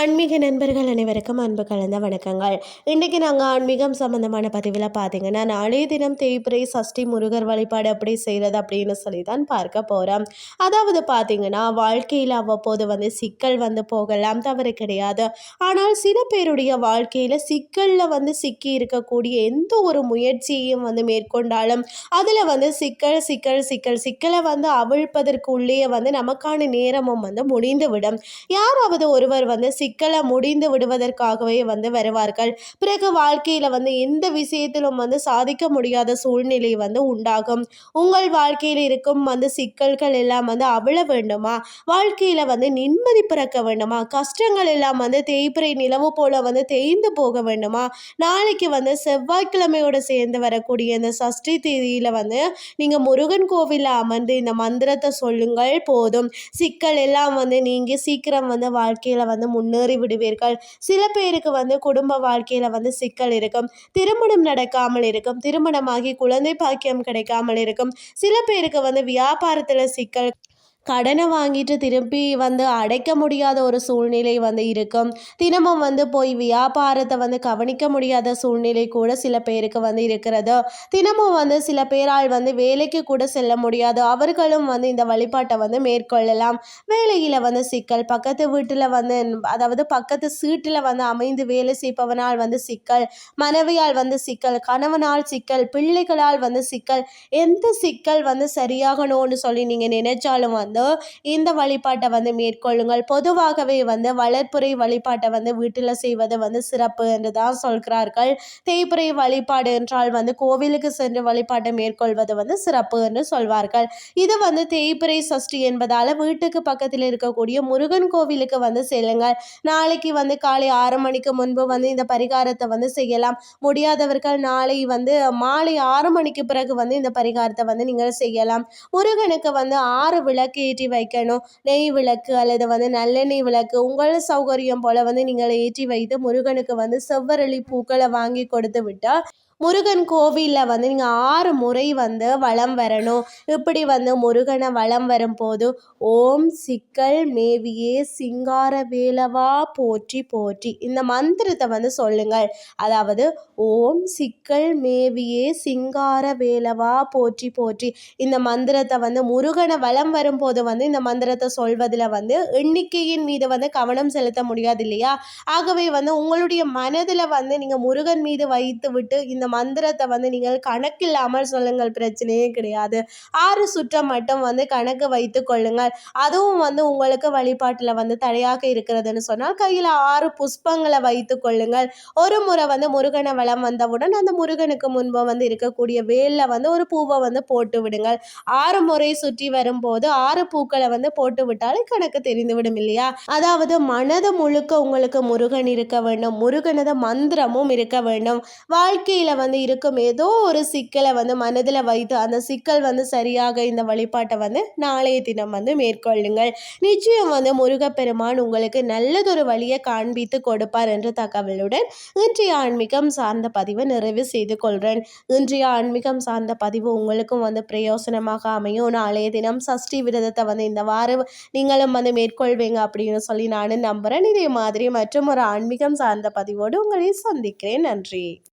ஆன்மீக நண்பர்கள் அனைவருக்கும் அன்பு கலந்த வணக்கங்கள். இன்றைக்கி நாங்கள் ஆன்மீகம் சம்மந்தமான பதிவில் பார்த்தீங்கன்னா நாளைய தினம் தேய்பிரை சஷ்டி முருகர் வழிபாடு அப்படி செய்கிறது அப்படின்னு சொல்லி தான் பார்க்க போகிறோம் அதாவது பார்த்தீங்கன்னா வாழ்க்கையில் அவ்வப்போது வந்து சிக்கல் வந்து போகலாம் தவறு கிடையாது. ஆனால் சில பேருடைய வாழ்க்கையில் சிக்கலில் வந்து சிக்கி இருக்கக்கூடிய எந்த ஒரு முயற்சியையும் வந்து மேற்கொண்டாலும் அதில் வந்து சிக்கல் சிக்கல் சிக்கல் சிக்கலை வந்து அவிழ்ப்பதற்கு உள்ளே வந்து நமக்கான நேரமும் வந்து முடிந்துவிடும். யாராவது ஒருவர் வந்து சிக்கலை முடிந்து விடுவதற்காகவே வந்து வருவார்கள். பிறகு வாழ்க்கையில் வந்து எந்த விஷயத்திலும் வந்து சாதிக்க முடியாத சூழ்நிலை வந்து உண்டாகும். உங்கள் வாழ்க்கையில் இருக்கும் வந்து சிக்கல்கள் எல்லாம் வந்து அவிழ வேண்டுமா? வாழ்க்கையில் வந்து நிம்மதி பிறக்க வேண்டுமா? கஷ்டங்கள் எல்லாம் வந்து தேய்பிரை நிலவு போல வந்து தேய்ந்து போக வேண்டுமா? நாளைக்கு வந்து செவ்வாய்க்கிழமையோடு சேர்ந்து வரக்கூடிய இந்த சஷ்டி தேதியில் வந்து நீங்கள் முருகன் கோவிலில் அமர்ந்து இந்த மந்திரத்தை சொல்லுங்கள் போதும். சிக்கல் எல்லாம் வந்து நீங்கள் சீக்கிரம் வந்து வாழ்க்கையில் வந்து முன்னேறி விடுவீர்கள். சில பேருக்கு வந்து குடும்ப வாழ்க்கையில் வந்து சிக்கல் இருக்கும். திருமணம் நடக்காமல் இருக்கும். திருமணமாகி குழந்தை பாக்கியம் கிடைக்காமல் இருக்கும். சில பேருக்கு வந்து வியாபாரத்தில் சிக்கல் கடனை வாங்கிட்டு திருப்பி வந்து அடைக்க முடியாத ஒரு சூழ்நிலை வந்து இருக்கும். தினமும் வந்து போய் வியாபாரத்தை வந்து கவனிக்க முடியாத சூழ்நிலை கூட சில பேருக்கு வந்து இருக்கிறது. தினமும் வந்து சில பேரால் வந்து வேலைக்கு கூட செல்ல முடியாது. அவர்களும் வந்து இந்த வழிபாட்டை வந்து மேற்கொள்ளலாம். வேலையில் வந்து சிக்கல் பக்கத்து வீட்டில் வந்து அதாவது பக்கத்து சீட்டில் வந்து அமைந்து வேலை செய்பவனால் வந்து சிக்கல் மனைவியால் வந்து சிக்கல் கணவனால் சிக்கல் பிள்ளைகளால் வந்து சிக்கல் எந்த சிக்கல் வந்து சரியாகணும்னு சொல்லி நீங்கள் நினைச்சாலும் வந்து வந்து இந்த வழிபாட்டை வந்து மேற்கொள்ளுங்கள். பொதுவாகவே வந்து வளர்ப்புறை வழிபாட்டை வந்து வீட்டில் செய்வது வந்து சிறப்பு என்று தான் சொல்கிறார்கள். தேய்ப்புறை வழிபாடு என்றால் வந்து கோவிலுக்கு சென்று வழிபாட்டை மேற்கொள்வது வந்து சிறப்பு என்று சொல்வார்கள். இது வந்து தேய்ப்புறை சஷ்டி என்பதால் வீட்டுக்கு பக்கத்தில் இருக்கக்கூடிய முருகன் கோவிலுக்கு வந்து செல்லுங்கள். நாளைக்கு வந்து காலை ஆறு மணிக்கு முன்பு வந்து இந்த பரிகாரத்தை வந்து செய்யலாம். முடியாதவர்கள் நாளை வந்து மாலை ஆறு மணிக்கு பிறகு வந்து இந்த பரிகாரத்தை வந்து நீங்கள் செய்யலாம். முருகனுக்கு வந்து ஆறு விளக்கு ஏற்றி வைக்கணும். நெய் விளக்கு அல்லது வந்து நல்லெண்ணெய் விளக்கு உங்கள் சௌகரியம் போல் வந்து நீங்கள் ஏற்றி வைத்து முருகனுக்கு வந்து செவ்வரளி பூக்களை வாங்கி கொடுத்து விட்டால் முருகன் கோவிலில் வந்து நீங்கள் ஆறு முறை வந்து வளம் வரணும். இப்படி வந்து முருகனை வளம் வரும்போது ஓம் சிக்கல் மேவியே சிங்கார வேலவா போற்றி போற்றி. இந்த மந்திரத்தை வந்து சொல்லுங்கள். அதாவது ஓம் சிக்கல் மேவியே சிங்கார வேலவா போற்றி போற்றி. இந்த மந்திரத்தை வந்து முருகனை வளம் வரும்போது வந்து இந்த மந்திரத்தை சொல்வதில் வந்து எண்ணிக்கையின் மீது வந்து கவனம் செலுத்த முடியாது இல்லையா? ஆகவே வந்து உங்களுடைய மனதில் வந்து நீங்கள் முருகன் மீது வைத்து விட்டு இந்த மந்திரத்தை வந்து நீங்கள் கணக்கில்லாமல் சொல்லுங்கள் பிரச்சனையே கிடையாது. ஆறு சுற்றம் மட்டும் வந்து கணக்கு வைத்து கொள்ளுங்கள். அதுவும் வந்து உங்களுக்கு வழிபாட்டில் வந்து தடையாக இருக்கிறதுன்னு சொன்னால் கையில் ஆறு புஷ்பங்களை வைத்து கொள்ளுங்கள். ஒரு முறை வந்து முருகனை வளம் வந்தவுடன் அந்த முருகனுக்கு முன்பு வந்து இருக்கக்கூடிய வேலில் வந்து ஒரு பூவை வந்து போட்டு விடுங்கள். ஆறு முறை சுற்றி வரும்போது ஆறு பூக்களை வந்து போட்டு விட்டாலே கணக்கு தெரிந்துவிடும் இல்லையா? அதாவது மனது முழுக்க உங்களுக்கு முருகன் இருக்க வேண்டும். முருகனது மந்திரமும் இருக்க வேண்டும். வாழ்க்கையில் வந்து இருக்கும். ஏதோ ஒரு சிக்கலை வந்து மனதில் வைத்து அந்த சிக்கல் வந்து சரியாக இந்த வழிபாட்டை வந்து நாளைய தினம் வந்து மேற்கொள்ளுங்கள். நிச்சயம் வந்து முருகப்பெருமான் உங்களுக்கு நல்லதொரு வழியை காண்பித்து கொடுப்பார் என்ற தகவலுடன் இன்றைய ஆன்மீகம் சார்ந்த பதிவை நிறைவு செய்து கொள்கிறேன் இன்றைய ஆன்மீகம் சார்ந்த பதிவு உங்களுக்கும் வந்து பிரயோசனமாக அமையும். நாளைய தினம் சஷ்டி விரதத்தை வந்து இந்த வாரம் நீங்களும் வந்து மேற்கொள்வீங்க அப்படின்னு சொல்லி நானும் நம்புகிறேன் இதே மாதிரி மற்றும் ஒரு ஆன்மீகம் சார்ந்த பதிவோடு உங்களை சந்திக்கிறேன். நன்றி.